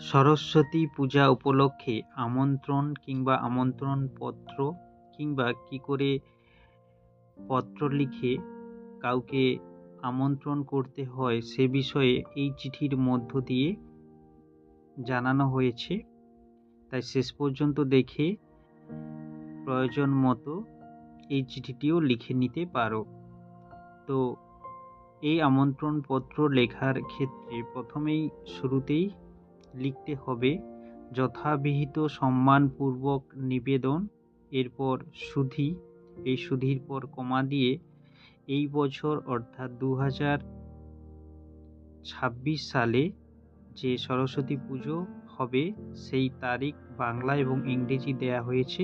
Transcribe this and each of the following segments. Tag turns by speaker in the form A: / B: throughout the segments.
A: সরস্বতী পূজা উপলক্ষে আমন্ত্রণ কিংবা আমন্ত্রণপত্র কিংবা কী করে পত্র লিখে কাউকে আমন্ত্রণ করতে হয় সে বিষয়ে এই চিঠির মধ্য দিয়ে জানানো হয়েছে। তাই শেষ পর্যন্ত দেখে প্রয়োজন মতো এই চিঠিটিও লিখে নিতে পারো। তো এই আমন্ত্রণপত্র লেখার ক্ষেত্রে প্রথমেই শুরুতেই লিখতে হবে, যথাবিহিত সম্মানপূর্বক নিবেদন, এরপর সুধি। এই সুধির পর কমা দিয়ে এই বছর, অর্থাৎ দু ছাব্বিশ সালে যে সরস্বতী পুজো হবে, সেই তারিখ বাংলা এবং ইংরেজি দেয়া হয়েছে,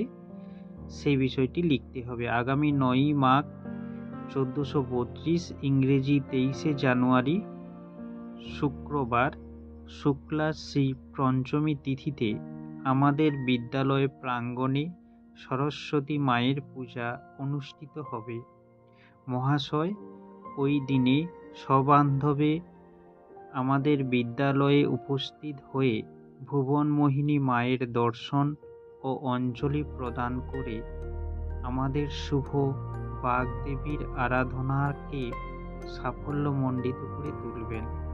A: সেই বিষয়টি লিখতে হবে। আগামী নয়ই মাঘ চোদ্দোশো বত্রিশ ইংরেজি তেইশে জানুয়ারি, শুক্রবার শুক্লা শ্রী পঞ্চমী তিথিতে আমাদের বিদ্যালয় প্রাঙ্গণে সরস্বতী মায়ের পূজা অনুষ্ঠিত হবে। মহাশয়, ওই দিনে সবান্ধবে আমাদের বিদ্যালয়ে উপস্থিত হয়ে ভুবনমোহিনী মায়ের দর্শন ও অঞ্জলি প্রদান করে আমাদের শুভ বাগদেবীর আরাধনাকে সাফল্যমণ্ডিত করে তুলবেন।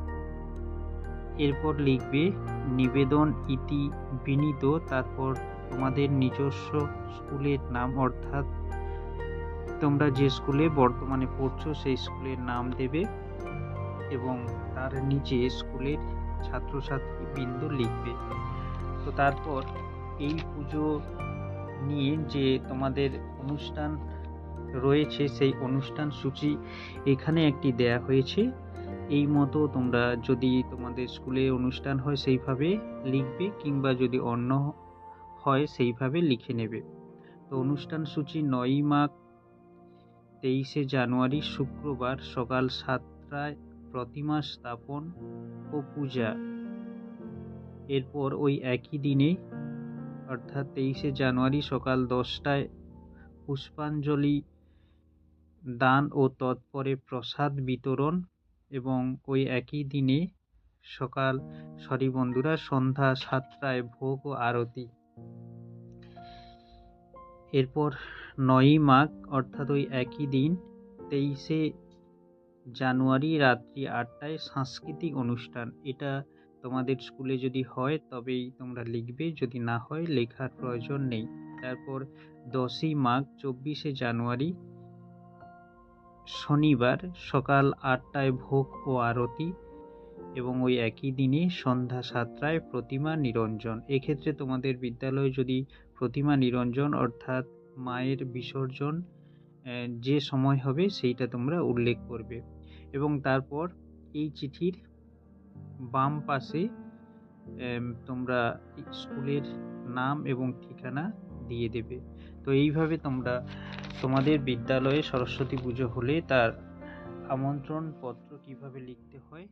A: এরপর লিখবে, নিবেদন ইতি বিনীত, তারপর তোমাদের নিজস্ব স্কুলের নাম অর্থাৎ তোমরা যে স্কুলে বর্তমানে পড়ছো, সেই স্কুলের নাম দেবে এবং তার নিচে স্কুলের ছাত্রছাত্রী বিন্দু লিখবে। তো তারপর এই পুজো নিয়ে যে তোমাদের অনুষ্ঠান রয়েছে, সেই অনুষ্ঠান সূচি এখানে একটি দেয়া হয়েছে। এই মতো তোমরা যদি তোমাদের স্কুলে অনুষ্ঠান হয় সেইভাবে লিখবে কিংবা যদি অন্য হয় সেইভাবে লিখে নেবে। তো অনুষ্ঠান সূচি নয়ই মাঘ তেইশে জানুয়ারি শুক্রবার সকাল সাতটায় প্রতিমা স্থাপন ও পূজা। এরপর ওই একই দিনে, অর্থাৎ তেইশে জানুয়ারি সকাল দশটায় পুষ্পাঞ্জলি দান ও তৎপরে প্রসাদ বিতরণ এবং ওই একই দিনে সকাল সরি বন্ধুরা, সন্ধ্যা সাতটায় ভোগ ও আরতি। এরপর নয়ই মাঘ, অর্থাৎ ওই একই দিন, তেইশে জানুয়ারি রাত্রি আটটায় সাংস্কৃতিক অনুষ্ঠান। এটা তোমাদের স্কুলে যদি হয়, তবেই তোমরা লিখবে, যদি না হয়, লেখার প্রয়োজন নেই। তারপর দশই মাঘ, চব্বিশে জানুয়ারি শনিবার সকাল আটটায় ভোগ ও আরতি এবং ওই একই দিনে সন্ধ্যা সাতটায় প্রতিমা নিরঞ্জন। এক্ষেত্রে তোমাদের বিদ্যালয়ে যদি প্রতিমা নিরঞ্জন অর্থাৎ মায়ের বিসর্জন যে সময় হবে সেইটা তোমরা উল্লেখ করবে। এবং তারপর এই চিঠির বাম পাশে তোমরা স্কুলের নাম এবং ঠিকানা দিয়ে দেবে। তো এইভাবে তোমরা তোমাদের বিদ্যালয়ে সরস্বতী পুজো হলে তার আমন্ত্রণ পত্র কীভাবে লিখতে হয়?